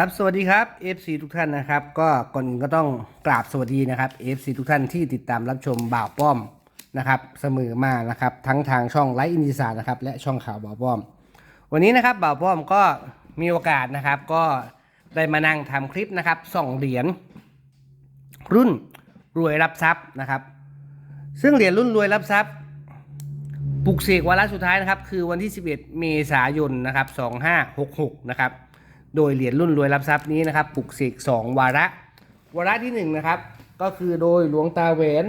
ครับสวัสดีครับ FC ทุกท่านนะครับ ก็ก่อนก็ต้องกราบสวัสดีนะครับ FC ทุกท่านที่ติดตามรับชมบ่าวป้อมนะครับเสมอมานะครับ ทั้งทางช่องไลฟ์อินดิสานนะครับ และช่องข่าวบ่าวป้อม วันนี้นะครับบ่าวป้อมก็มีโอกาสนะครับ ก็ได้มานั่งทำคลิปนะครับส่องเหรียญรุ่นรวยรับทรัพย์นะครับ ซึ่งเหรียญรุ่นรวยรับทรัพย์ปลุกเสกวาระสุดท้ายนะครับ คือวันที่ 11 เมษายนนะครับ 2566 นะครับ โดยเหรียญรุ่นรวยรับทรัพย์นี้นะครับปลุกเสก2วาระ วาระที่1นนะครับก็คือโดยหลวงตาแหวน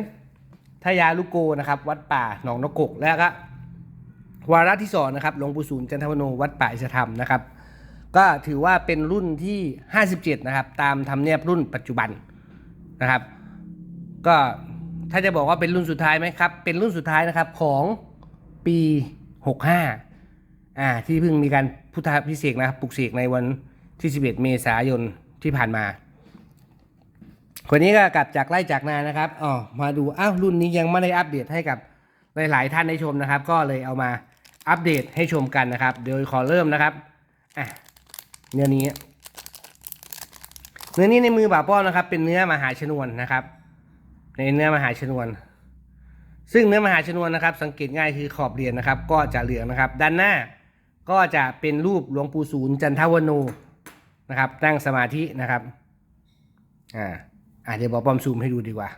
ทยาลุโกนะครับวัดป่าหนองนกกแล้วก็วาระที่2นะครับหลวงปู่ศูนย์จันทวโนวัดป่าอิสธรรมนะครับ ก็ถือว่าเป็นรุ่นที่ 57 นะครับ ตามธรรมเนียบรุ่นปัจจุบันนะครับ ก็ถ้าจะบอกว่าเป็นรุ่นสุดท้ายไหมครับ เป็นรุ่นสุดท้ายนะครับของปี 65อ่าที่เพิ่งมีการพุทธพิเศษนะครับปลุกเสกในวัน ที่ 11 เมษายนที่ผ่านมา คนนี้ก็กลับจากไล่จากนานะครับอ๋อมาดูอ้าวรุ่นนี้ยังไม่ได้อัปเดตให้กับหลาย ๆ ท่านได้ชมนะครับ ก็เลยเอามาอัปเดตให้ชมกันนะครับโดยขอเริ่มนะครับอะเนื้อนี้ เนื้อนี้ในมือบ่าวป้อมนะครับ เป็นเนื้อมหาชนวนนะครับ ในเนื้อมหาชนวน ซึ่งเนื้อมหาชนวนนะครับ สังเกตง่ายคือขอบเหรียญนะครับ ก็จะเหลืองนะครับ ด้านหน้าก็จะเป็นรูปหลวงปู่ศูนย์จันทวโน นะครับ นั่งสมาธินะครับ อ่าอ่าเดี๋ยวบอกปอมซูมให้ดูดีกว่า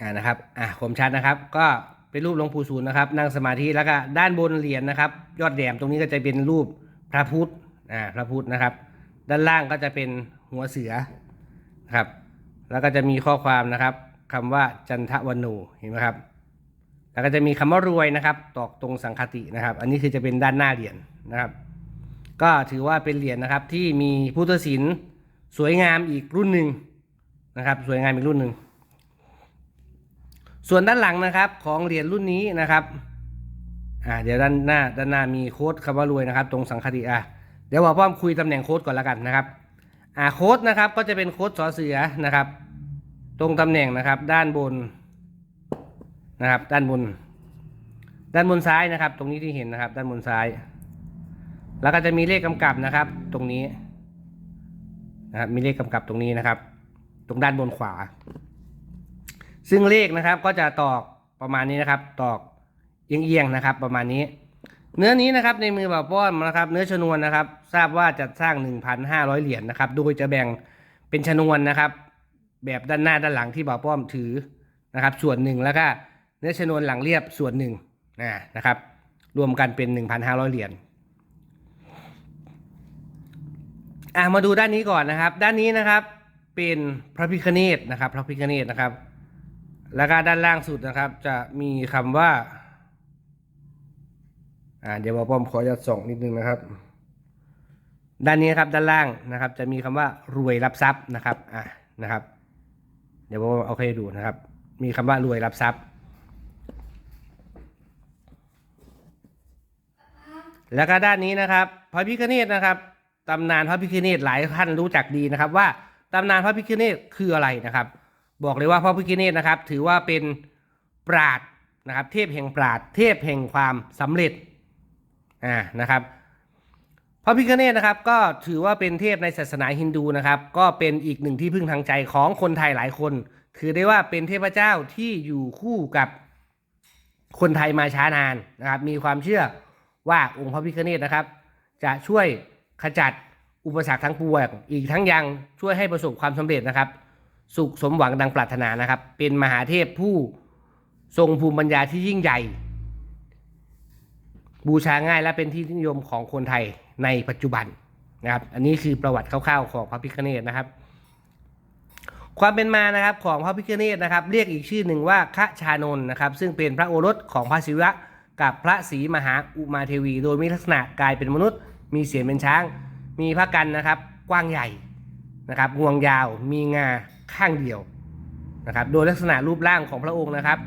อ่านะครับอ่าคมชัดนะครับ ก็เป็นรูปหลวงปู่ศูนย์นะครับ นั่งสมาธิแล้วก็ด้านบนเหรียญนะครับ ยอดแหลมตรงนี้ก็จะเป็นรูปพระพุทธอ่าพระพุทธนะครับ ด้านล่างก็จะเป็นหัวเสือนะครับ แล้วก็จะมีข้อความนะครับคำว่าจันทวันูเห็นไหมครับ แล้วก็จะมีคำว่ารวยนะครับ ตอกตรงสังคตินะครับ อันนี้คือจะเป็นด้านหน้าเหรียญนะครับ ก็ถือว่าเป็นเหรียญนะครับที่มีพุทธศิลป์สวยงามอีกรุ่นหนึ่งนะครับ สวยงามอีกรุ่นหนึ่งส่วนด้านหลังนะครับของเหรียญรุ่นนี้นะครับอ่าเดี๋ยวด้านหน้าด้านหน้ามีโค้ดคำว่ารวยนะครับ ตรงสังคติอะเดี๋ยวบอกพ่อมคุยตำแหน่งโค้ดก่อนละกันนะครับอ่าโค้ดนะครับก็จะเป็นโค้ดสอเสือนะครับ ตรงตำแหน่งนะครับ ด้านบน นะครับ ด้านบน ด้านบนซ้ายนะครับ ตรงนี้ที่เห็นนะครับ ด้านบนซ้าย แล้วก็จะมีเลขกำกับนะครับ ตรงนี้นะครับ มีเลขกำกับตรงนี้นะครับ ตรงด้านบนขวา ซึ่งเลขนะครับก็จะตอกประมาณนี้นะครับ ตอกเอียงๆนะครับ ประมาณนี้ เนื้อนี้นะครับในมือบ่าวป้อนนะครับ เนื้อชนวนนะครับ ทราบว่าจะสร้าง 1,500 เหรียญนะครับ โดยจะแบ่งเป็นชนวนนะครับ แบบด้านหน้าด้านหลังที่บ่าวป้อมถือนะครับ ส่วนหนึ่งแล้วก็ เนื้อชนวนหลังเรียบส่วนหนึ่งนะนะครับ รวมกันเป็น 1,500 เหรียญอะมาดูด้านนี้ก่อนนะครับ ด้านนี้นะครับเป็นพระพิคเนตนะครับ พระพิคเนตนะครับ แล้วก็ด้านล่างสุดนะครับ จะมีคำว่าอ่าเดี๋ยวหมอป้อมขอจะส่องนิดนึงนะครับ ด้านนี้ครับด้านล่างนะครับ จะมีคำว่ารวยรับทรัพย์นะครับอ่านะครับ เดี๋ยวผมเอาให้ดูนะครับ มีคำว่ารวยรับทรัพย์ แล้วก็ด้านนี้นะครับพระพิคเนตนะครับตำนานพระพิคเนตหลายท่านรู้จักดีนะครับ ว่าตำนานพระพิคเนตคืออะไรนะครับ บอกเลยว่าพระพิคเนตนะครับ ถือว่าเป็นปราดนะครับ เทพแห่งปราดเทพแห่งความสำเร็จอ่านะครับพระพิฆเนศนะครับก็ถือว่าเป็นเทพในศาสนาฮินดูนะครับ ก็เป็นอีกหนึ่งที่พึ่งทางใจของคนไทยหลายคน ถือได้ว่าเป็นเทพเจ้าที่อยู่คู่กับคนไทยมาช้านานนะครับ มีความเชื่อ ว่าองค์พระพิฆเนศนะครับ จะช่วยขจัดอุปสรรคทั้งปวงอีกทั้งยังช่วยให้ประสบความสำเร็จนะครับ สุขสมหวังดังปรารถนานะครับ เป็นมหาเทพผู้ทรงภูมิปัญญาที่ยิ่งใหญ่ บูชาง่ายและเป็นที่นิยมของคนไทยในปัจจุบันนะครับ อันนี้คือประวัติคร่าวๆของพระพิฆเนศนะครับ ความเป็นมานะครับของพระพิฆเนศนะครับ เรียกอีกชื่อหนึ่งว่าขชานนนะครับ ซึ่งเป็นพระโอรสของพระศิวะ กับพระศรีมหาอุมาเทวี โดยมีลักษณะกายเป็นมนุษย์ มีเสียงเป็นช้าง มีพระกันนะครับกว้างใหญ่นะครับงวงยาวมีงาข้างเดียวนะครับโดยลักษณะรูปร่างของพระองค์นะครับ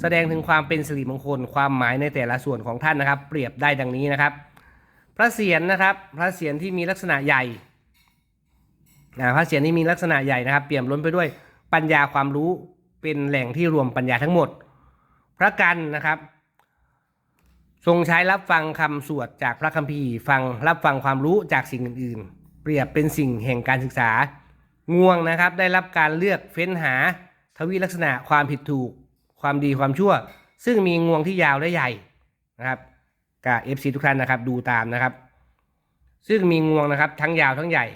แสดงถึงความเป็นสิริมงคลความหมายในแต่ละส่วนของท่านนะครับ เปรียบได้ดังนี้นะครับ พระเศียรนะครับพระเศียรที่มีลักษณะใหญ่พระเศียรที่มีลักษณะใหญ่นะครับ เปี่ยมล้นไปด้วยปัญญาความรู้เป็นแหล่งที่รวมปัญญาทั้งหมด พระกันนะครับ ทรงใช้รับฟังคำสวดจากพระคัมภีร์ ฟังรับฟังความรู้จากสิ่งอื่น ๆ เปรียบเป็นสิ่งแห่งการศึกษา ง่วงนะครับได้รับการเลือกเฟ้นหา ทวีลักษณะความผิดถูก ความดีความชั่ว ซึ่งมีงวงที่ยาวและใหญ่นะครับกับเอฟซีทุกท่านนะครับ ดูตามนะครับ ซึ่งมีงวงนะครับ ทั้งยาวทั้งใหญ่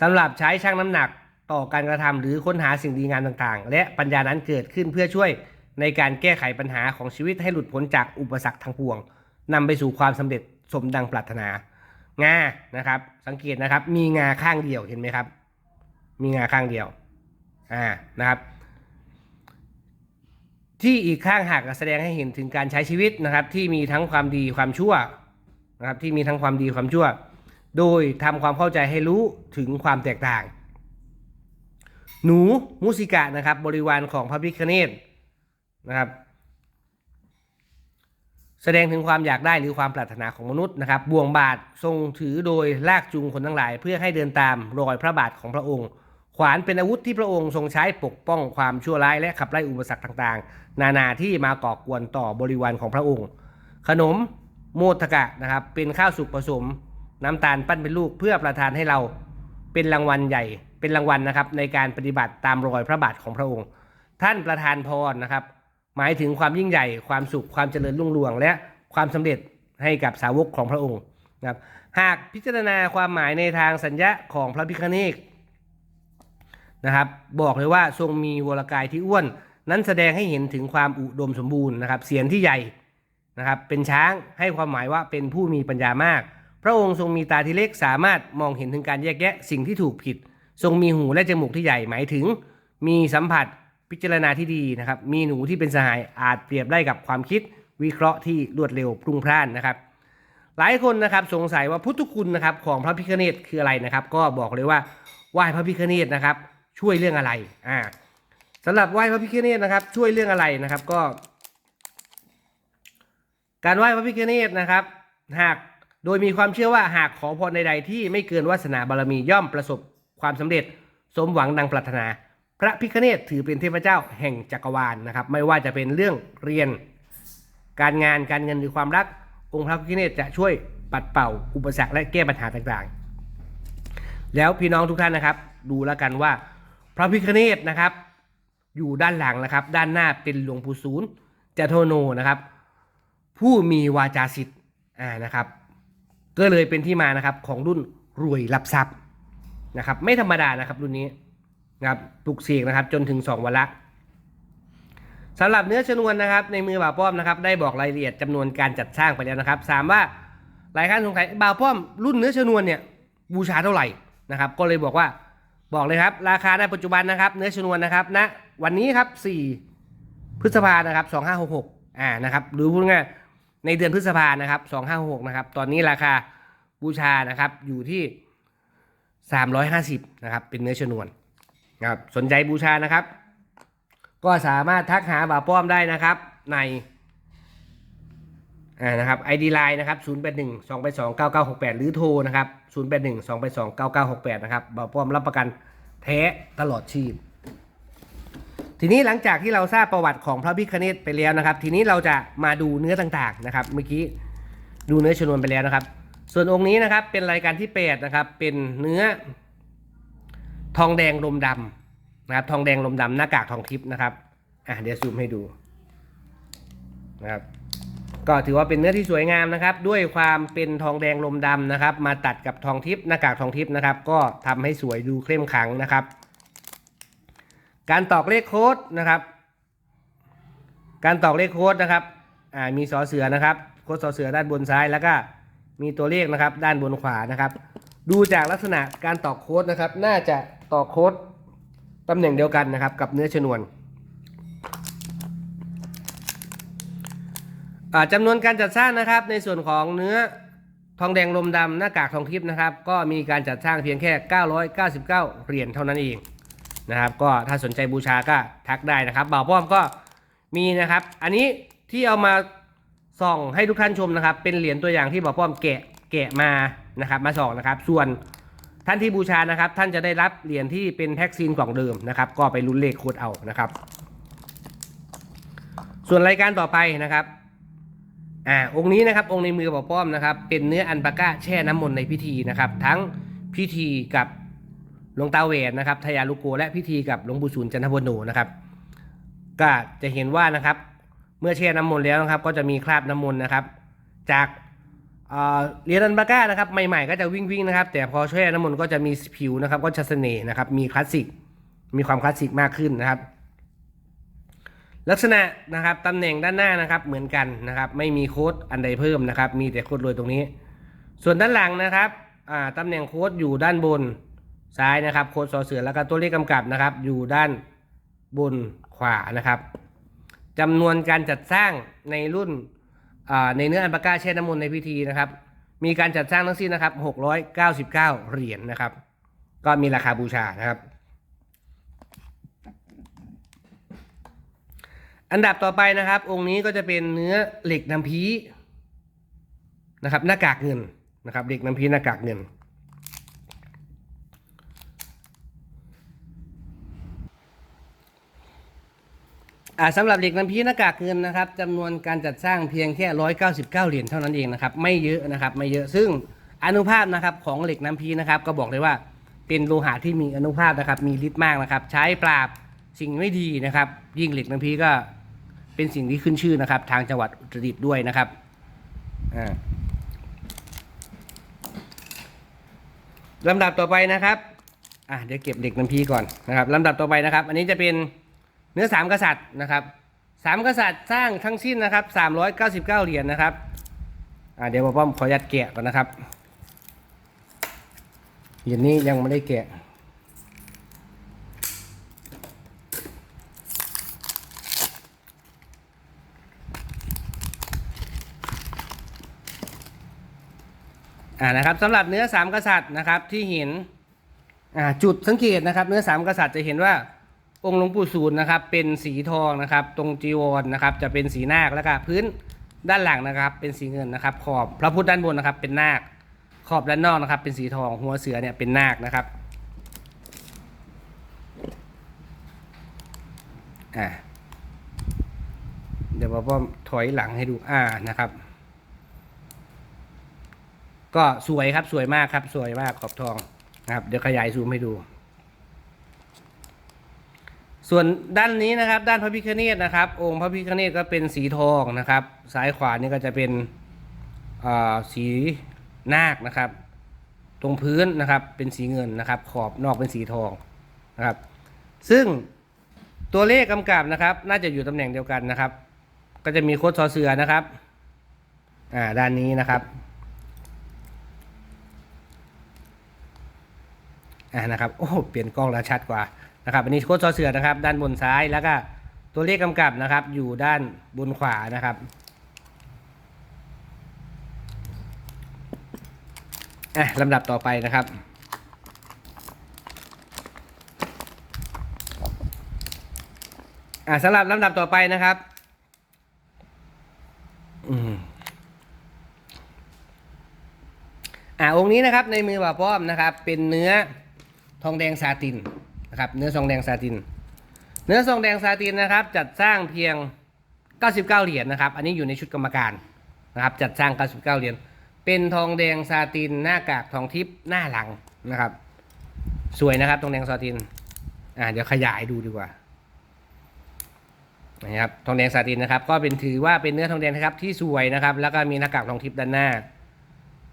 สำหรับใช้ชั่งน้ำหนักต่อการกระทำหรือค้นหาสิ่งดีงามต่างๆ และปัญญานั้นเกิดขึ้นเพื่อช่วย ในการแก้ไขปัญหาของชีวิตให้หลุดพ้นจากอุปสรรคทั้งปวงนำไปสู่ความสำเร็จสมดังปรารถนา งานะครับ สังเกตนะครับ มีงาข้างเดียวเห็นไหมครับ มีงาข้างเดียว อ่านะครับ ที่อีกข้างหักแสดงให้เห็นถึงการใช้ชีวิตนะครับ ที่มีทั้งความดีความชั่วนะครับที่มีทั้งความดีความชั่ว โดยทำความเข้าใจให้รู้ถึงความแตกต่าง หนูมุสิกะนะครับ บริวารของพระพิคเนต นะครับ แสดงถึงความอยากได้หรือความปรารถนาของมนุษย์นะครับ บ่วงบาททรงถือโดยลากจูงคนทั้งหลาย เพื่อให้เดินตามรอยพระบาทของพระองค์ ขวานเป็นอาวุธที่พระองค์ทรงใช้ปกป้องความชั่วร้ายและขับไล่อุปสรรคต่างๆ นานาที่มาก่อกวนต่อบริวารของพระองค์ ขนมโมทกะนะครับ เป็นข้าวสุกผสม น้ำตาลปั้นเป็นลูกเพื่อประทานให้เราเป็นรางวัลใหญ่เป็นรางวัลนะครับในการปฏิบัติตามรอยพระบาทของพระองค์ ท่านประทานพรนะครับ หมายถึงความยิ่งใหญ่ ความสุขความเจริญรุ่งเรืองและความสำเร็จให้กับสาวกของพระองค์นะครับหากพิจารณาความหมายในทางสัญญาของพระพิคเนตนะครับบอกเลยว่าทรงมีวรกายที่อ้วน นั้นแสดงให้เห็นถึงความอุดมสมบูรณ์นะครับเสียงที่ใหญ่นะครับเป็นช้างให้ความหมายว่าเป็นผู้มีปัญญามาก พระองค์ทรงมีตาที่เล็กสามารถมองเห็นถึงการแยกแยะสิ่งที่ถูกผิด ทรงมีหูและจมูกที่ใหญ่หมายถึง มีสัมผัส พิจารณาที่ดีนะครับ มีหนูที่เป็นสหายอาจเปรียบได้กับความคิดวิเคราะห์ที่รวดเร็วพรุ่งพล่านนะครับ หลายคนนะครับสงสัยว่าพุทธคุณนะครับของพระพิฆเนศคืออะไรนะครับ ก็บอกเลยว่าไหว้พระพิฆเนศนะครับ ช่วยเรื่องอะไรอ่าสำหรับไหว้พระพิฆเนศนะครับ ช่วยเรื่องอะไรนะครับก็ การไหว้พระพิฆเนศนะครับ หากโดยมีความเชื่อว่าหากขอพรใดๆที่ไม่เกินวาสนาบารมีย่อมประสบความสำเร็จสมหวังดังปรารถนา พระพิฆเนศถือเป็นเทพเจ้าแห่งจักรวาลนะครับ ไม่ว่าจะเป็นเรื่องเรียน การงานการเงินหรือความรัก องค์พระพิฆเนศจะช่วยปัดเป่าอุปสรรคและแก้ปัญหาต่างๆ แล้วพี่น้องทุกท่านนะครับ ดูแล้วกันว่า พระพิฆเนศนะครับ อยู่ด้านหลังนะครับ ด้านหน้าเป็นหลวงปู่ศูนย์จโทโนนะครับ ผู้มีวาจาสิทธิ์อ่านะครับ ก็เลยเป็นที่มานะครับของรุ่นรวยรับทรัพย์นะครับ ไม่ธรรมดานะครับรุ่นนี้ นะครับปลุกเสกนะครับ จนถึง 2 วันละสำหรับเนื้อชนวนนะครับ ในมือบ่าวป้อมนะครับ ได้บอกรายละเอียดจำนวนการจัดสร้างไปแล้วนะครับถามว่าหลายท่านสงสัยบ่าวป้อมรุ่นเนื้อชนวนเนี่ยบูชาเท่าไหร่นะครับ ก็เลยบอกว่าบอกเลยครับ ราคาในปัจจุบันนะครับ เนื้อชนวนนะครับณนะวันนี้ครับ 4 พฤษภานะครับ 2566อ่านะครับหรือพูดง่ายในเดือนพฤษภานะครับ 2566นะครับตอนนี้ราคาบูชานะครับอยู่ที่ 350นะครับเป็นเนื้อชนวน ครับสนใจบูชานะครับ ก็สามารถทักหาบ่าวป้อมได้นะครับ ในอ่านะครับ ID Line นะครับ081 282 9968 หรือโทรนะครับ081 282 9968 นะครับบ่าวป้อมรับประกันแท้ตลอดชีพ ทีนี้หลังจากที่เราทราบประวัติของพระพิคเนตไปแล้วนะครับ ทีนี้เราจะมาดูเนื้อต่างๆนะครับ เมื่อกี้ดูเนื้อชนวนไปแล้วนะครับ ส่วนองค์นี้นะครับเป็นรายการที่8นะครับเป็นเนื้อทองแดงลมดำ นะครับทองแดงลมดำหน้ากากทองทิพย์นะครับอะเดี๋ยวซูมให้ดูนะครับก็ถือว่าเป็นเนื้อที่สวยงามนะครับ ด้วยความเป็นทองแดงลมดำนะครับ มาตัดกับทองทิพย์หน้ากากทองทิพย์นะครับ ก็ทำให้สวยดูเข้มขังนะครับ การตอกเลขโค้ดนะครับ การตอกเลขโค้ดนะครับอ่ามีสอเสือนะครับ โค้ดสอเสือด้านบนซ้ายแล้วก็มีตัวเลขนะครับ ด้านบนขวานะครับ ดูจากลักษณะการตอกโค้ดนะครับ น่าจะตอกโค้ด ตำแหน่งเดียวกันนะครับกับเนื้อชนวนจำนวนการจัดสร้างนะครับ ในส่วนของเนื้อทองแดงลมดำหน้ากากทองทิพย์นะครับ ก็มีการจัดสร้างเพียงแค่ 999 เหรียญเท่านั้นเองนะครับ ก็ถ้าสนใจบูชาก็ทักได้นะครับบ่าวป้อมก็มีนะครับ อันนี้ที่เอามาส่องให้ทุกท่านชมนะครับ เป็นเหรียญตัวอย่างที่บ่าวป้อมแกะแกะมานะครับ มาส่องนะครับ ส่วน ท่านที่บูชานะครับ ท่านจะได้รับเหรียญที่เป็นแท็กซีนกล่องเดิมนะครับ ก็ไปลุ้นเลขโคดเอานะครับ ส่วนรายการต่อไปนะครับอ่าองค์นี้นะครับองค์ในมือบ่อป้อมนะครับ เป็นเนื้ออันปาก้าแช่น้ำมนต์ในพิธีนะครับ ทั้งพิธีกับหลวงตาเวนนะครับทยาลุโกและพิธีกับหลวงปู่ศูนย์จันทบโนนะครับก็จะเห็นว่านะครับ เมื่อแช่น้ำมนต์แล้วนะครับ ก็จะมีคราบน้ำมนต์นะครับ จาก เรียญอันปาก้านะครับใหม่ๆก็จะวิ่งวิ่งๆนะครับ แต่พอแช่น้ำมนก็จะมีผิวนะครับก็จะเสน่ห์นะครับมีคลาสสิกมีความคลาสสิกมากขึ้นนะครับ ลักษณะนะครับตำแหน่งด้านหน้านะครับเหมือนกันนะครับ ไม่มีโค้ดอันใดเพิ่มนะครับ มีแต่โค้ดโรยตรงนี้ ส่วนด้านหลังนะครับตำแหน่งโค้ดอยู่ด้านบนซ้ายนะครับโค้ดสอเสือแล้วก็ตัวเลขกำกับนะครับ อยู่ด้านบนขวานะครับจำนวนการจัดสร้างในรุ่น ในเนื้ออันปาก้าแช่น้ำมนต์ในพิธีนะครับ มีการจัดสร้างทั้งสิ้นนะครับ 699 เหรียญนะครับ ก็มีราคาบูชานะครับ อันดับต่อไปนะครับ องค์นี้ก็จะเป็นเนื้อเหล็กน้ำพีนะครับหน้ากากเงินนะครับเหล็กน้ำพีหน้ากากเงิน อ่าสำหรับเหล็กน้ำพีหน้ากากเงินนะครับจำนวนการจัดสร้างเพียงแค่ 199 เหรียญเท่านั้นเองนะครับไม่เยอะนะครับไม่เยอะซึ่งอนุภาพนะครับของเหล็กน้ำพีนะครับก็บอกเลยว่าเป็นโลหะที่มีอนุภาพนะครับมีฤทธิ์มากนะครับ ใช้ปราบสิ่งไม่ดีนะครับ ยิ่งเหล็กน้ำพีก็เป็นสิ่งที่ขึ้นชื่อนะครับ ทางจังหวัดอุตรดิตถ์ด้วยนะครับอ่าลำดับต่อไปนะครับอะเดี๋ยวเก็บเหล็กน้ำพีก่อนนะครับลำดับต่อไปนะครับ อันนี้จะเป็น นื้อสามกษัตริย์นะครับสามกษัตริย์สร้างทั้งสิ้นนะครับสามร้อยเก้าสิบเก้าเหรียญนะครับอ่าเดี๋ยวป้อมขอยัดแกะก่อนนะครับเหรียญนี้ยังไม่ได้แกะอ่านะครับสำหรับเนื้อสามกษัตริย์นะครับที่เห็นอ่าจุดสังเกตนะครับ เนื้อสามกษัตริย์จะเห็นว่า องค์หลวงปู่ศูนย์นะครับ เป็นสีทองนะครับ ตรงจีวรนะครับ จะเป็นสีนาคแล้วก็พื้นด้านหลังนะครับ เป็นสีเงินนะครับ ขอบพระพุทธด้านบนนะครับ เป็นนาค ขอบด้านนอกนะครับ เป็นสีทองหัวเสือเนี่ยเป็นนาคนะครับอ่าเดี๋ยวพ่อถอยหลังให้ดูอ่านะครับ ก็สวยครับสวยมากครับ สวยมากขอบทองนะครับ เดี๋ยวขยายซูมให้ดู ส่วนด้านนี้นะครับ ด้านพระพิฆเนศนะครับ องค์พระพิฆเนศก็เป็นสีทองนะครับ ซ้ายขวานี่ก็จะเป็นสีนาคนะครับ ตรงพื้นนะครับเป็นสีเงินนะครับ ขอบนอกเป็นสีทองนะครับ ซึ่งตัวเลขกำกับนะครับ น่าจะอยู่ตำแหน่งเดียวกันนะครับ ก็จะมีโค้ดซอเสือนะครับอ่าด้านนี้นะครับอ่านะครับโอ้เปลี่ยนกล้องแล้วชัดกว่า นะครับอันนี้โค้ดซอเสือนะครับ ด้านบนซ้ายแล้วก็ตัวเลขกำกับนะครับ อยู่ด้านบนขวานะครับอะลำดับต่อไปนะครับอะสำหรับลำดับต่อไปนะครับอืมอะองค์นี้นะครับในมือบ่าป้อมนะครับ เป็นเนื้อทองแดงซาติน นะครับเนื้อทองแดงซาติน เนื้อทองแดงซาตินนะครับ จัดสร้างเพียง 99 เหรียญนะครับ อันนี้อยู่ในชุดกรรมการนะครับ จัดสร้าง 99 เหรียญเป็นทองแดงซาติน หน้ากากทองทิพย์หน้าหลังนะครับ สวยนะครับทองแดงซาตินอ่าเดี๋ยวขยายดูดีกว่านะครับทองแดงซาตินนะครับ ก็เป็นถือว่าเป็นเนื้อทองแดงนะครับที่สวยนะครับ แล้วก็มีหน้ากากทองทิพย์ด้านหน้า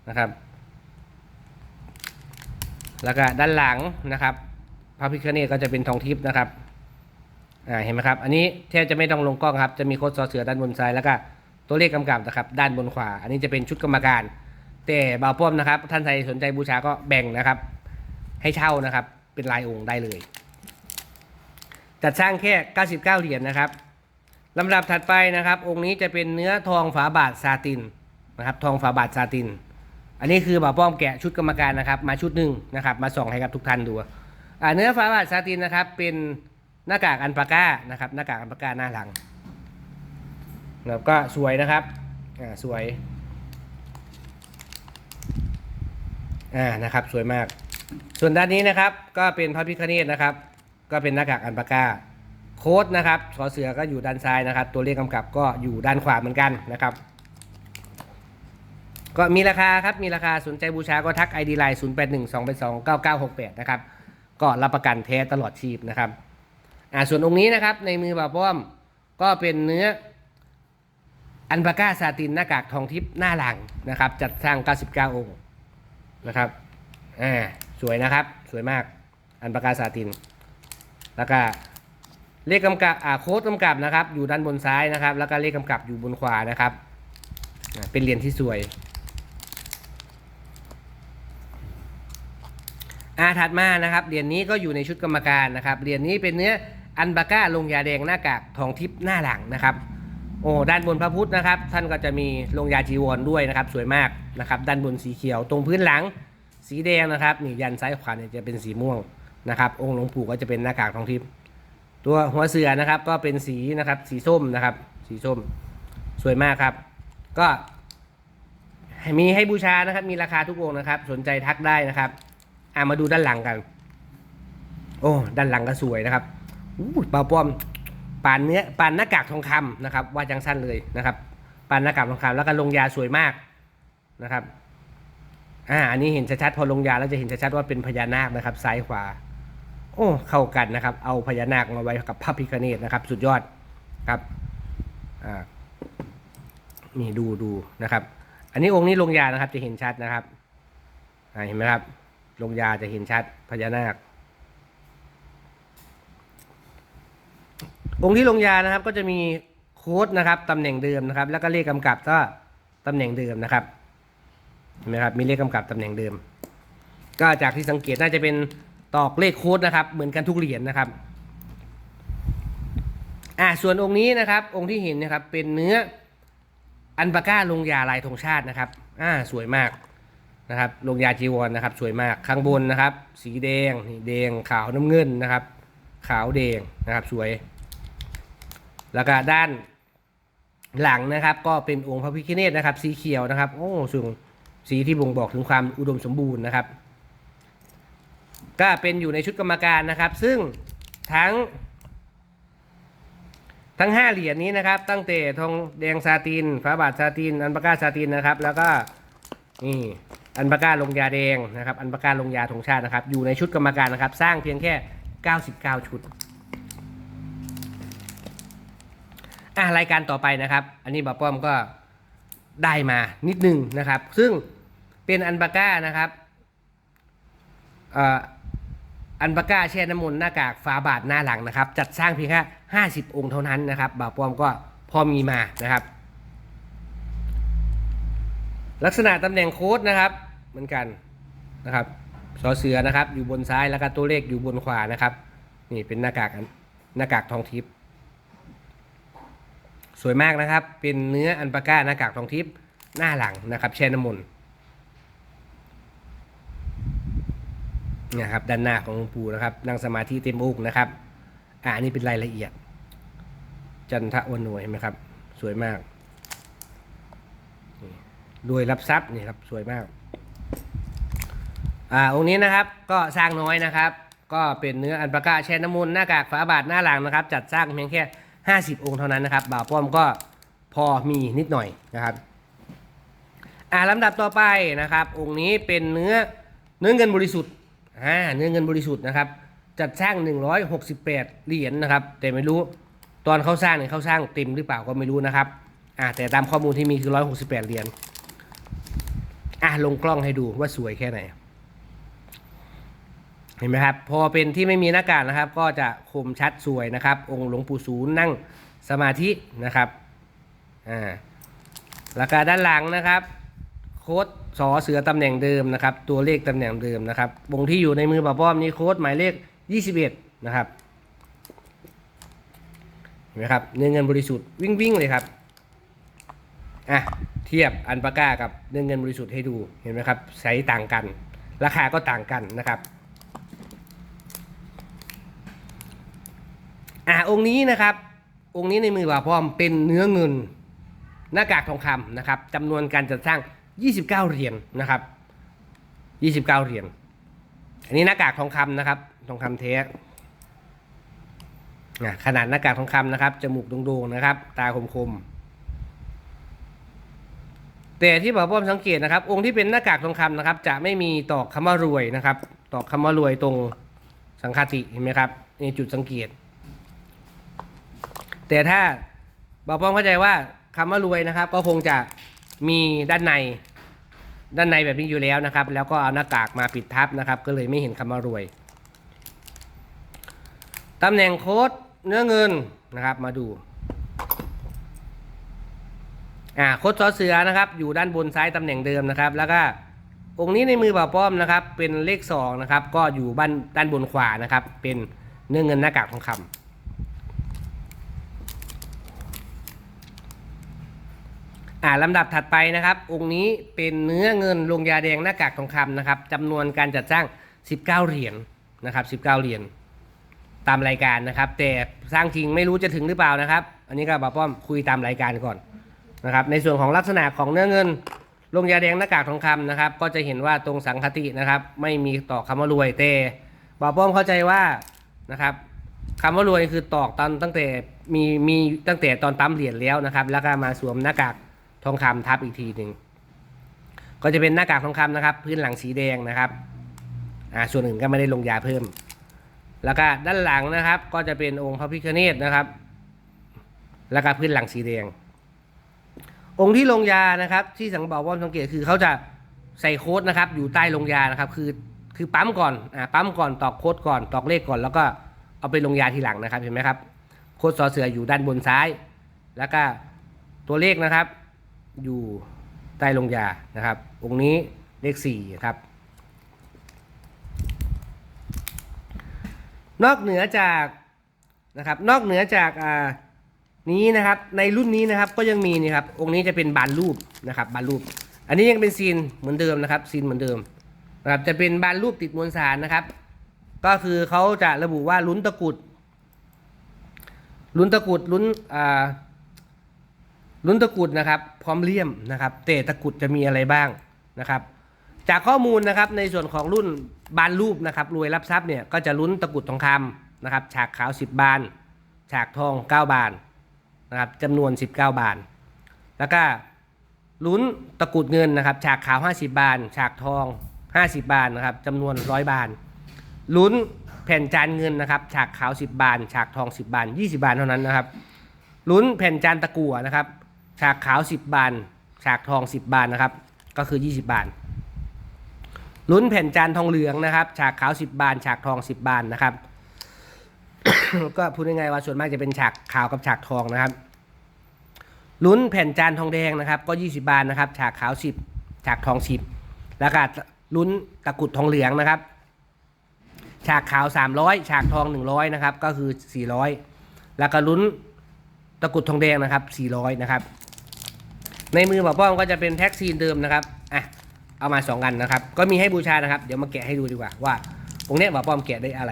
นะครับ แล้วก็ด้านหลังนะครับ พระพิฆเนศก็จะเป็นทองทิพย์นะครับอ่าเห็นไหมครับ อันนี้แทบจะไม่ต้องลงกล้องครับ จะมีโค้ดซอเสือด้านบนซ้ายแล้วก็ตัวเลขกำกับนะครับด้านบนขวา อันนี้จะเป็นชุดกรรมการ แต่บ่าวป้อมนะครับ ท่านใดสนใจบูชาก็แบ่งนะครับ ให้เช่านะครับ เป็นรายองค์ได้เลย จัดสร้างแค่ 99 เหรียญนะครับลำดับถัดไปนะครับ องค์นี้จะเป็นเนื้อทองฝาบาทซาตินนะครับทองฝาบาทซาติน อันนี้คือบ่าวป้อมแกะชุดกรรมการนะครับ มาชุดหนึ่งนะครับ มาส่องให้กับทุกท่านดู เนื้อฝาบาทซาตินนะครับเป็นหน้ากากอันปาก้านะครับหน้ากากอันปาก้าหน้าหลังแล้วก็สวยนะครับอ่าสวยอ่านะครับสวยมาก ส่วนด้านนี้นะครับก็เป็นพระพิฆเนศนะครับ ก็เป็นหน้ากากอันปาก้าโค้ดนะครับสอเสือก็อยู่ด้านซ้ายนะครับ ตัวเลขกำกับก็อยู่ด้านขวาเหมือนกันนะครับ ก็มีราคาครับมีราคาสนใจบูชาก็ทัก ID ไลน์0 8 1 2 8 2 9 9 6 8 นะครับ ก็รับประกันแท้ตลอดชีพนะครับอ่าส่วนองค์นี้นะครับในมือบ่าวป้อมก็เป็นเนื้ออันปาก้าซาตินหน้ากากทองทิพย์หน้าหลังนะครับ จัดสร้าง 99 องค์นะครับอ่าสวยนะครับสวยมากอันปาก้าซาติน แล้วก็เลขกำกับอ่าโค้ดกำกับนะครับ อยู่ด้านบนซ้ายนะครับ แล้วก็เลขกำกับอยู่บนขวานะครับ เป็นเหรียญที่สวย อาถัดมานะครับเหรียญนี้ก็อยู่ในชุดกรรมการนะครับเหรียญนี้เป็นเนื้ออันบาก้าลงยาแดงหน้ากากทองทิพย์หน้าหลังนะครับโอ้ด้านบนพระพุทธนะครับ ท่านก็จะมีลงยาจีวรด้วยนะครับสวยมากนะครับ ด้านบนสีเขียวตรงพื้นหลัง สีแดงนะครับนี่ยันซ้ายขวาเนี่ยจะเป็นสีม่วงนะครับ องค์หลวงปู่ก็จะเป็นหน้ากากทองทิพย์ตัวหัวเสือนะครับก็เป็นสีนะครับสีส้มนะครับ สีส้มสวยมากครับ ก็มีให้บูชานะครับมีราคาทุกองค์นะครับ สนใจทักได้นะครับ อะมาดูด้านหลังกัน โอ้ ด้านหลังก็สวยนะครับอู้ปล่าป้อมปานเนื้อปานหน้ากากทองคำนะครับ ว่าจังสั้นเลยนะครับปานหน้ากากทองคำแล้วก็ลงยาสวยมากนะครับ อ่า อันนี้เห็นชัดๆพอลงยาแล้วจะเห็นชัดๆว่าเป็นพญานาคนะครับ ซ้ายขวา โอ้ เข้ากันนะครับ เอาพญานาคมาไว้กับพระพิฆเนศนะครับ สุดยอดครับ อ่า นี่ดูดูนะครับ อันนี้องค์นี้ลงยานะครับ จะเห็นชัดนะครับเห็นไหมครับ ลงยาจะเห็นชัดพญานาค องค์ที่ลงยานะครับก็จะมีโค้ดนะครับตำแหน่งเดิมนะครับ แล้วก็เลขกำกับก็ตำแหน่งเดิมนะครับเห็นไหมครับมีเลขกำกับตำแหน่งเดิม ก็จากที่สังเกตน่าจะเป็นตอกเลขโค้ดนะครับ เหมือนกันทุกเหรียญนะครับอ่าส่วนองค์นี้นะครับ องค์ที่เห็นนะครับเป็นเนื้ออันปาก้าลงยาลายธงชาตินะครับ อ่าสวยมาก นะครับลงยาจีวรนะครับสวยมากข้างบนนะครับ สีแดงนี่แดงขาวน้ำเงินนะครับ ขาวแดงนะครับสวย แล้วก็ด้านหลังนะครับ ก็เป็นองค์พระพิฆเนศนะครับ สีเขียวนะครับ โอ้สูงสีที่บ่งบอกถึงความอุดมสมบูรณ์นะครับ ก็เป็นอยู่ในชุดกรรมการนะครับ ซึ่งทั้ง ทั้งห้าเหรียญนี้นะครับ ตั้งแต่ทองแดงซาตินฝาบาทซาติน อันปากาซาตินนะครับ แล้วก็นี่ อันปากกาลงยาแดงนะครับอันปากกาลงยาธงชาตินะครับ อยู่ในชุดกรรมการนะครับ สร้างเพียงแค่ 99 ชุดอะรายการต่อไปนะครับ อันนี้บาป้อมก็ได้มานิดนึงนะครับ ซึ่งเป็นอันปากกานะครับอ่ออันปากกาแช่น้ำมนต์หน้ากากฝาบาทหน้าหลังนะครับ จัดสร้างเพียงแค่50 องค์เท่านั้นนะครับบาป้อมก็พอมีมานะครับ ลักษณะตำแหน่งโค้ดนะครับ เหมือนกันนะครับสอเสือนะครับอยู่บนซ้ายแล้วก็ตัวเลขอยู่บนขวานะครับ นี่เป็นหน้ากากหน้ากากทองทิพย์สวยมากนะครับ เป็นเนื้ออันปาก้าหน้ากากทองทิพย์หน้าหลังนะครับ แช่น้ำมนต์นี่ยครับด้านหน้าของหลวงปู่นะครับ นั่งสมาธิเต็มอกนะครับอ่าอันนี้เป็นรายละเอียด จันทะวันหน่วยเห็นไหมครับ สวยมากรวยรับทรัพย์นี่ครับสวยมาก อ่าองค์นี้นะครับก็สร้างน้อยนะครับ ก็เป็นเนื้ออันปาก้าแช่น้ำมนต์หน้ากากฝาบาทหน้าหลังนะครับ จัดสร้างเพียงแค่ 50 องค์เท่านั้นนะครับบ่าวป้อมก็พอมีนิดหน่อยนะครับอ่าลำดับต่อไปนะครับ องค์นี้เป็นเนื้อเนื้อเงินบริสุทธิ์อ่าเนื้อเงินบริสุทธิ์นะครับ จัดสร้าง 168 เหรียญนะครับ แต่ไม่รู้ตอนเขาสร้างเนี่ยเขาสร้างเต็มหรือเปล่าก็ไม่รู้นะครับอ่าแต่ตามข้อมูลที่มีคือ 168 เหรียญอะลงกล้องให้ดูว่าสวยแค่ไหน เห็นไหมครับ พอเป็นที่ไม่มีหน้ากากนะครับ ก็จะคมชัดสวยนะครับ องค์หลวงปู่ศูนย์นั่งสมาธินะครับอ่าแล้วก็ด้านหลังนะครับ โค้ดสอเสือตำแหน่งเดิมนะครับ ตัวเลขตำแหน่งเดิมนะครับวงที่อยู่ในมือป่าป้อมนี่โค้ดหมายเลข 21 นะครับเห็นไหมครับเนื้อเงินบริสุทธิ์วิ่งวิ่งเลยครับอะเทียบอันปาก้ากับเงินเงินบริสุทธิ์ให้ดูเห็นไหมครับไซส์ต่างกัน ราคาก็ต่างกันนะครับ อะองค์นี้นะครับ องค์นี้ในมือบ่าวพร้อมเป็นเนื้อเงิน หน้ากากทองคำนะครับจำนวนการจัดสร้าง 29 เหรียญนะครับ 29 เหรียญอันนี้หน้ากากทองคำนะครับ ทองคำเทสอะขนาดหน้ากากทองคำนะครับจมูกโด่งๆนะครับ ตาคมๆแต่ที่บอกว่าสังเกตนะครับ องค์ที่เป็นหน้ากากทองคำนะครับ จะไม่มีตอกคำว่ารวยนะครับ ตอกคำว่ารวยตรงสังคติเห็นไหมครับนี่จุดสังเกต แต่ถ้าบอกป้อมเข้าใจว่าคำว่ารวยนะครับ ก็คงจะมีด้านในด้านในแบบนี้อยู่แล้วนะครับ แล้วก็เอาหน้ากากมาปิดทับนะครับ ก็เลยไม่เห็นคำว่ารวยตำแหน่งโค้ดเนื้อเงินนะครับมาดูอ่าโค้ดซอเสือนะครับ อยู่ด้านบนซ้ายตำแหน่งเดิมนะครับ แล้วก็องค์นี้ในมือบ่าวป้อมนะครับ เป็นเลขสองนะครับก็อยู่บ้านด้านบนขวานะครับ เป็นเนื้อเงินหน้ากากทองคำ อ่าลำดับถัดไปนะครับ องค์นี้เป็นเนื้อเงินลงยาแดงหน้ากากทองคำนะครับจำนวนการจัดสร้าง 19 เหรียญนะครับ19 เหรียญตามรายการนะครับ แต่สร้างจริงไม่รู้จะถึงหรือเปล่านะครับ อันนี้ก็บอกป้อมคุยตามรายการก่อนนะครับในส่วนของลักษณะของเนื้อเงินลงยาแดงหน้ากากทองคำนะครับ ก็จะเห็นว่าตรงสังคตินะครับ ไม่มีต่อคำว่ารวยแต่บอกป้อมเข้าใจว่านะครับคำว่ารวยคือตอกตอนตั้งแต่มีมีตั้งแต่ตอนปั๊มเหรียญแล้วนะครับ แล้วก็มาสวมหน้ากาก ทองคำทับอีกทีหนึ่งก็จะเป็นหน้ากากทองคำนะครับ พื้นหลังสีแดงนะครับอ่าส่วนอื่นก็ไม่ได้ลงยาเพิ่ม แล้วก็ด้านหลังนะครับ ก็จะเป็นองค์พระพิฆเนศนะครับ แล้วก็พื้นหลังสีแดง องค์ที่ลงยานะครับ ที่สังบอกว่าสังเกตคือเขาจะใส่โค้ดนะครับ อยู่ใต้ลงยานะครับ คือคือปั๊มก่อนอ่าปั๊มก่อนตอกโค้ดก่อนตอกเลขก่อน แล้วก็เอาไปลงยาทีหลังนะครับเห็นไหมครับโค้ดซอเสืออยู่ด้านบนซ้าย แล้วก็ตัวเลขนะครับ อยู่ใต้ลงยานะครับ องค์นี้เลขสี่ครับนอกเหนือจากนะครับ นอกเหนือจากอ่านี้นะครับ ในรุ่นนี้นะครับก็ยังมีนี่ครับ องค์นี้จะเป็นบานรูปนะครับ บานรูป อันนี้ยังเป็นซีนเหมือนเดิมนะครับซีนเหมือนเดิมนะครับจะเป็นบานรูปติดมวลสารนะครับ ก็คือเขาจะระบุว่าลุ้นตะกุดลุ้นตะกุดลุ้นอ่า ลุ้นตะกุดนะครับ พร้อมเลี่ยมนะครับแต่ตะกุดจะมีอะไรบ้างนะครับ จากข้อมูลนะครับในส่วนของรุ่นบานรูปนะครับรวยรับทรัพย์เนี่ยก็จะลุ้นตะกุดทองคำนะครับ ฉากขาว 10 บาน ฉากทอง 9 บานนะครับจำนวน 19 บาน แล้วก็ลุ้นตะกุดเงินนะครับ ฉากขาว 50 บาน ฉากทอง 50 บานนะครับจำนวน 100 บาน ลุ้นแผ่นจานเงินนะครับ ฉากขาว 10 บาน ฉากทอง 10 บาน 20 บานเท่านั้นนะครับลุ้นแผ่นจานตะกั่วนะครับ ฉากขาว 10 บาน ฉากทอง 10 บานนะครับ ก็คือ 20 บานลุ้นแผ่นจานทองเหลืองนะครับ ฉากขาว 10 บาน ฉากทอง 10 บานนะครับ ก็พูดง่ายๆว่าส่วนมากจะเป็นฉากขาวกับฉากทองนะครับลุ้นแผ่นจานทองแดงนะครับ ก็ 20 บานนะครับ ฉากขาว 10 ฉากทอง 10 แล้วก็ลุ้นตะกุดทองเหลืองนะครับ ฉากขาว 300 ฉากทอง 100 นะครับ ก็คือ 400 แล้วก็ลุ้นตะกุดทองแดงนะครับ 400 นะครับ ในมือหมอป้อมก็จะเป็นแท็กซีนเดิมนะครับอะเอามาสองอันนะครับ ก็มีให้บูชานะครับ เดี๋ยวมาแกะให้ดูดีกว่าว่าองค์เนี้ยหมอป้อมแกะได้อะไร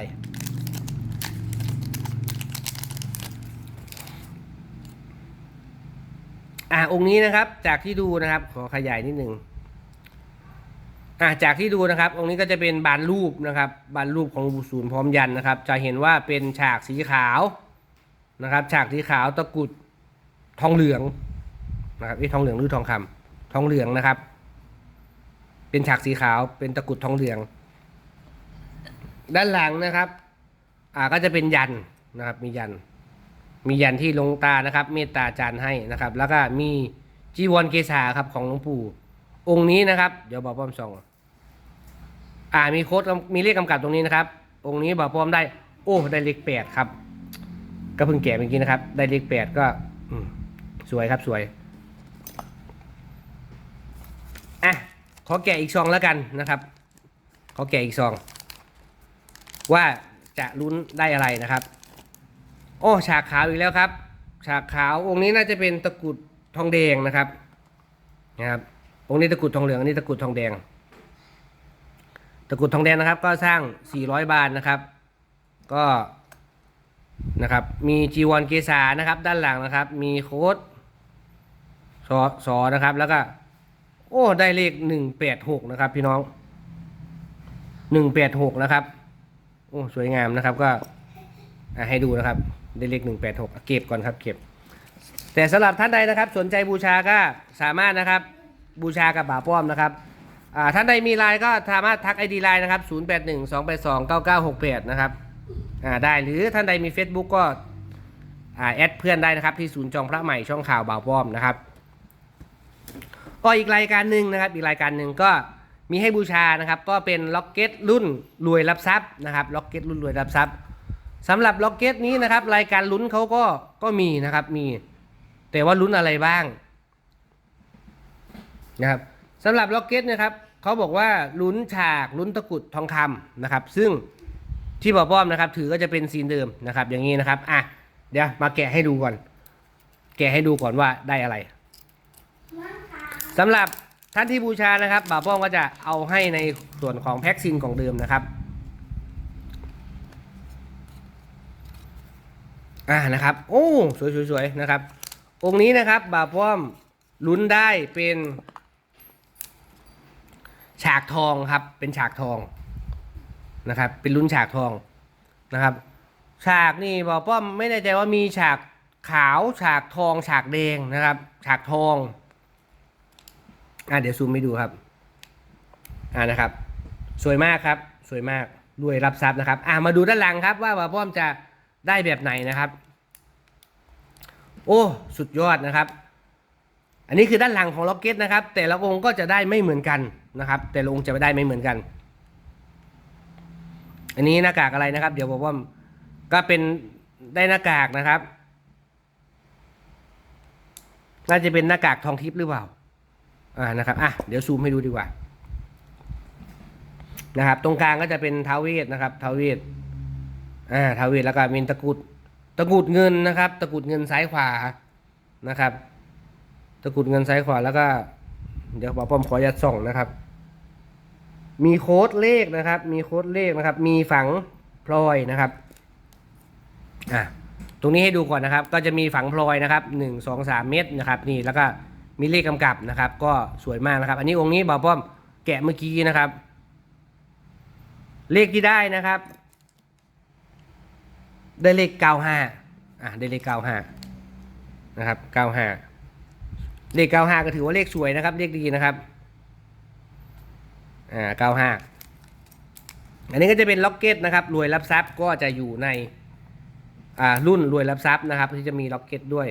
อะองค์นี้นะครับ จากที่ดูนะครับ ขอขยายนิดหนึ่งอะจากที่ดูนะครับ องค์นี้ก็จะเป็นบานรูปนะครับ บานรูปของศูนย์พร้อมยันนะครับ จะเห็นว่าเป็นฉากสีขาวนะครับ ฉากสีขาวตะกุดทองเหลือง นะครับนี่ทองเหลืองหรือทองคำทองเหลืองนะครับ เป็นฉากสีขาวเป็นตะกุดทองเหลือง ด้านหลังนะครับ อ่าก็จะเป็นยันนะครับ มียัน มียันที่ลงตานะครับ เมตตาจารย์ให้นะครับ แล้วก็มีจีวรเกษาครับของหลวงปู่ องค์นี้นะครับ เดี๋ยวบอกป้อมส่องอ่ามีโค้ดมีเลขกำกับตรงนี้นะครับ องค์นี้บอกป้อมได้ โอ้ได้เลขแปดครับ ก็เพิ่งแกะเมื่อกี้นะครับ ได้เลขแปดก็สวยครับสวย อะ ขอแกะอีกซองแล้วกันนะครับ ขอแกะอีกซอง ว่าจะลุ้นได้อะไรนะครับ โอ้ฉากขาวอีกแล้วครับ ฉากขาวองค์นี้น่าจะเป็นตะกรุดทองแดงนะครับนะครับองค์นี้ตะกรุดทองเหลืองอันนี้ตะกรุดทองแดง ตะกรุดทองแดงนะครับ ก็สร้าง 400 บาทนะครับ ก็นะครับมีจีวรเกษานะครับ ด้านหลังนะครับ มีโค้ดสอสอนะครับแล้วก็ โอ้ ได้เลขหนึ่งแปดหกนะครับ พี่น้องหนึ่งแปดหกนะครับ โอ้ สวยงามนะครับก็ให้ดูนะครับ ได้เลขหนึ่งแปดหกเก็บก่อนครับ เก็บ แต่สำหรับท่านใดนะครับ สนใจบูชาก็สามารถนะครับ บูชากับบ่าวป้อมนะครับท่านใดมีไลน์ก็สามารถทักไอดีไลน์นะครับ 0 8 1 2 8 2 9 9 6 8 นะครับได้หรือท่านใดมี Facebook ก็อแอดเพื่อนได้นะครับที่ศูนย์จองพระใหม่ช่องข่าวบ่าวป้อมนะครับ ก็อีกรายการหนึ่งนะครับ อีกรายการหนึ่งก็มีให้บูชานะครับ ก็เป็นล็อกเก็ตรุ่นรวยรับทรัพย์นะครับล็อกเก็ตรุ่นรวยรับทรัพย์สำหรับล็อกเก็ตนี้นะครับ รายการลุ้นเขาก็ก็มีนะครับมี แต่ว่าลุ้นอะไรบ้างนะครับสำหรับล็อกเก็ตนะครับเขาบอกว่าลุ้นฉากลุ้นตะกุดทองคำนะครับ ซึ่งที่บอป้อมนะครับ ถือก็จะเป็นซีนเดิมนะครับ อย่างนี้นะครับอะเดี๋ยวมาแกะให้ดูก่อน แกะให้ดูก่อนว่าได้อะไร สำหรับท่านที่บูชานะครับบ่าวป้อมก็จะเอาให้ในส่วนของแพ็กซินของเดิมนะครับอ่านะครับ โอ้สวยๆๆนะครับ องค์นี้นะครับบ่าวป้อมลุ้นได้เป็น ฉากทองครับ เป็นฉากทองนะครับ เป็นลุ้นฉากทองนะครับ ฉากนี่บ่าวป้อมไม่แน่ใจว่ามีฉากขาวฉากทอง ฉากแดงนะครับ ฉากทอง อ่าเดี๋ยวซูมให้ดูครับ อ่านะครับ สวยมากครับ สวยมากรวยรับทรัพย์นะครับ อ่ามาดูด้านหลังครับ ว่าบาป้อมจะได้แบบไหนนะครับ โอ้สุดยอดนะครับ อันนี้คือด้านหลังของล็อกเก็ตนะครับ แต่ละองค์ก็จะได้ไม่เหมือนกันนะครับ แต่ละองค์จะได้ไม่เหมือนกัน อันนี้หน้ากากอะไรนะครับ เดี๋ยวบอกว่าก็เป็นได้หน้ากากนะครับ น่าจะเป็นหน้ากากทองทิพย์หรือเปล่า อ่านะครับอะเดี๋ยวซูมให้ดูดีกว่านะครับ ตรงกลางก็จะเป็นท้าวเวทนะครับท้าวเวทอ่าท้าวเวทแล้วก็มีตะกุดตะกุดเงินนะครับ ตะกุดเงินซ้ายขวานะครับ ตะกุดเงินซ้ายขวาแล้วก็ เดี๋ยวบอกป้อมขอยัดส่องนะครับ มีโค้ดเลขนะครับ มีโค้ดเลขนะครับ มีฝังพลอยนะครับอะตรงนี้ให้ดูก่อนนะครับ ก็จะมีฝังพลอยนะครับหนึ่งสองสามเม็ดนะครับ นี่แล้วก็ มีเลขกำกับนะครับ ก็สวยมากนะครับ อันนี้องค์นี้บอกป้อมแกะเมื่อกี้นะครับ เลขที่ได้นะครับ ได้เลขเก้าห้าอะได้เลขเก้าห้านะครับเก้าห้าเลขเก้าห้าก็ถือว่าเลขสวยนะครับ เลขดีนะครับอ่าเก้าห้าอันนี้ก็จะเป็นล็อกเก็ตนะครับรวยรับทรัพย์ก็จะอยู่ในอ่ารุ่นรวยรับทรัพย์นะครับ ที่จะมีล็อกเก็ตด้วย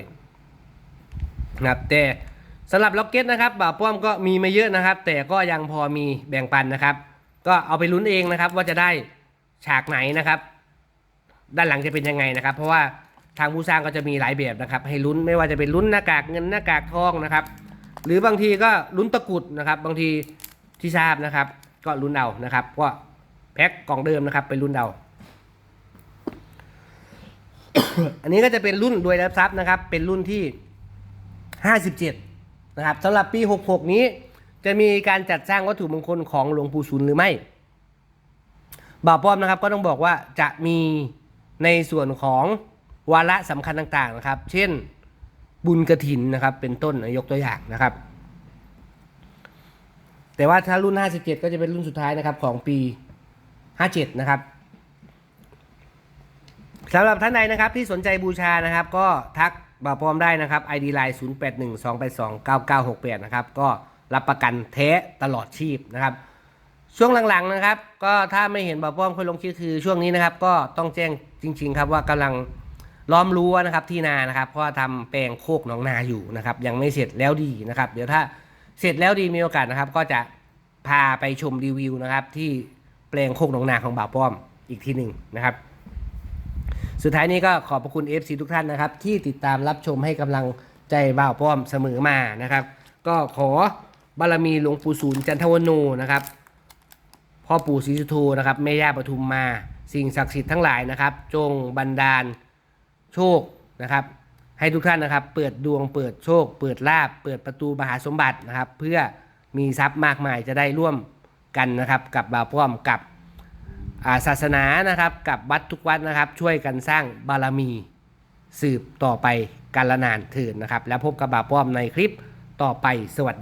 นะครับแต่ สำหรับล็อกเก็ตนะครับบ่าวป้อมก็มีมาเยอะนะครับ แต่ก็ยังพอมีแบ่งปันนะครับ ก็เอาไปลุ้นเองนะครับ ว่าจะได้ฉากไหนนะครับ ด้านหลังจะเป็นยังไงนะครับ เพราะว่าทางผู้สร้างก็จะมีหลายแบบนะครับ ให้ลุ้นไม่ว่าจะเป็นลุ้นหน้ากากเงินหน้ากากทองนะครับ หรือบางทีก็ลุ้นตะกรุดนะครับ บางทีที่ทราบนะครับ ก็ลุ้นเอานะครับก็แพ็คกล่องเดิมนะครับ ไปลุ้นเอาอันนี้ก็จะเป็นรุ่นรวยรับทรัพย์นะครับ เป็นรุ่นที่57 นะครับสำหรับปี 66 นี้ จะมีการจัดสร้างวัตถุมงคลของหลวงปู่ศุลหรือไม่บ่าวป้อมนะครับก็ต้องบอกว่าจะมีในส่วนของวาระสำคัญต่างๆนะครับ เช่นบุญกระถินนะครับเป็นต้นยกตัวอย่างนะครับ แต่ว่าถ้ารุ่น 57 ก็จะเป็นรุ่นสุดท้ายนะครับของปี 57 นะครับสำหรับท่านใดนะครับที่สนใจบูชานะครับก็ทัก บ่าวป้อมได้นะครับ ID line 0812829968 นะครับ ก็รับประกันแท้ตลอดชีพนะครับ ช่วงหลังๆนะครับ ก็ถ้าไม่เห็นบ่าวป้อมค่อยลงคลิปคือช่วงนี้นะครับ ก็ต้องแจ้งจริง ๆ ครับว่ากำลังล้อมรั้วนะครับที่นานะครับ เพราะว่าทำแปลงโคกหนองนาอยู่นะครับ ยังไม่เสร็จแล้วดีนะครับ เดี๋ยวถ้าเสร็จแล้วดีมีโอกาสนะครับ ก็จะพาไปชมรีวิวนะครับ ที่แปลงโคกหนองนาของบ่าวป้อมอีกทีหนึ่งนะครับ สุดท้ายนี้ก็ขอบพระคุณ FC ทุกท่านนะครับ ที่ติดตามรับชมให้กำลังใจบ่าวป้อมเสมอมานะครับ ก็ขอบารมีหลวงปู่ศูนย์จันทวโนนะครับ พ่อปู่ศรีสุโธนะครับแม่ย่าปทุมมา สิ่งศักดิ์สิทธิ์ทั้งหลายนะครับ จงบันดาลโชคนะครับ ให้ทุกท่านนะครับ เปิดดวงเปิดโชค เปิดลาบเปิดประตูมหาสมบัตินะครับ เพื่อมีทรัพย์มากมายจะได้ร่วมกันนะครับ กับบ่าวป้อมกับ ศาสนานะครับกับวัดทุกวัดนะครับ ช่วยกันสร้างบารมีสืบต่อไปกาลนานเถินนะครับ แล้วพบกับบ่าวป้อมในคลิปต่อไปสวัสดี